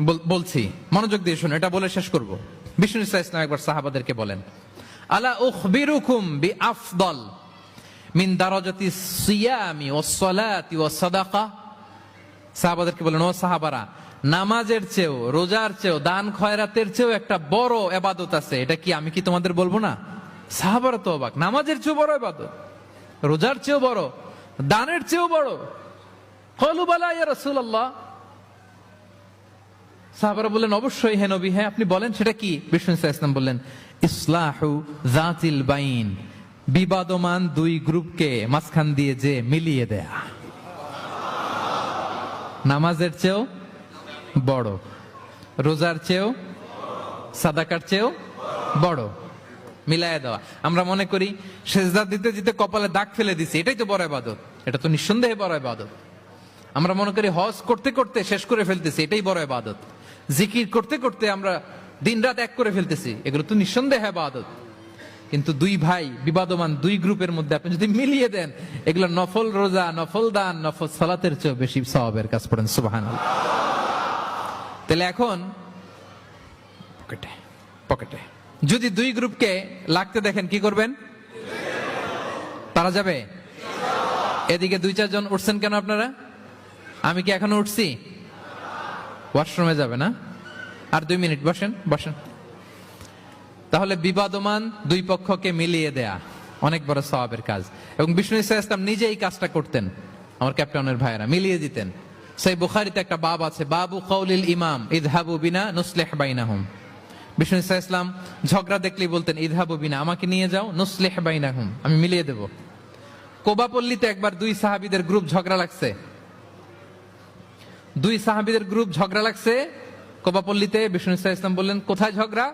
বল- বলছি, মনোযোগ দিয়ে শুনুন, এটা বলে শেষ করব। বিষ্ণু ইসা ইসলাম একবার সাহাবাদেরকে বলেন, আলা উখবিরুকুম বি আফদল মিন দারাজাতি সিয়ামি ওয়াস সালাতি ওয়াস সাদাকা? সাহাবাদেরকে বলেন, ও সাহাবারা, নামাজের চেয়েও, রোজার চেয়েও, দান খয়রাতের চেয়েও একটা বড় এবাদত আছে। এটা কি আমি কি তোমাদের বলব না? সাহাবারা তো অবাক, নামাজের চেয়েও বড় এবাদত, রোজার চেয়েও বড়, দানের চেয়েও বড়? কলু বালা ইয়া রাসূলুল্লাহ সাহাবারা বললেন, অবশ্যই হে নবী হ্যাঁ আপনি বলেন, সেটা কি? ইসলাম বললেন, ইসলাহু জাতিল বাইন, বিবাদমান দুই গ্রুপকে মাঝখান দিয়ে যে মিলিয়ে দেয়া। নামাজের চেয়েও বড়, রোজার চেয়েও, সাদাকার চেয়েও বড় মিলায় দেওয়া। আমরা মনে করি, সেজদা দিতে দিতে কপালে দাগ ফেলে দিছি, এটাই তো বড় ইবাদত, এটা তো নিঃসন্দেহে বড় ইবাদত। আমরা মনে করি, হজ করতে করতে শেষ করে ফেলতেছি, এটাই বড় ইবাদত। জিকির করতে করতে আমরা দিনরাত এক করে ফেলতেছি। এগুলো তো নিঃসন্দেহে ইবাদত। কিন্তু দুই ভাই বিবাদমান দুই গ্রুপের মধ্যে আপনি যদি মিলিয়ে দেন এগুলো নফল রোজা নফল দান নফল সালাতের চেয়ে বেশি সওয়াবের কাজ পড়েন সুবাহান তাহলে এখন পকেটে পকেটে। যদি দুই গ্রুপকে লাগতে দেখেন কি করবেন? তারা যাবে? এদিকে দুই চারজন উঠছেন কেন আপনারা? আমি কি এখনও উঠছি? ওয়াশরুমে যাবে, না? আর দুই মিনিট, বসেন বসেন। তাহলে বিবাদমান দুই পক্ষকে মিলিয়ে দেয়া, অনেক বড় সওয়াবের কাজ। এবং বিষ্ণু ইসলাম নিজে এই কাজটা করতেন, আমার ক্যাপ্টেনের ভাইয়েরা, মিলিয়ে দিতেন। সেই বুখারিতে একটা বাব আছে, বাবু কৌলিল ইমাম ইদহাবু বিনা নুসলেহ বাইনাহুম। বিষ্ণু ইসা ইসলাম ঝগড়া দেখলেই বলতেন ইদহাবু বিনা, আমাকে নিয়ে যাও, নুসলেহ বাইনাহুম, আমি মিলিয়ে দেব। কোবাপল্লীতে একবার দুই সাহাবিদের গ্রুপ ঝগড়া লাগছে দুই সাহাবিদের গ্রুপ ঝগড়া লাগছে। কোবাপল্লীতে বিষ্ণু ইসলাম বললেন কোথায় ঝগড়া?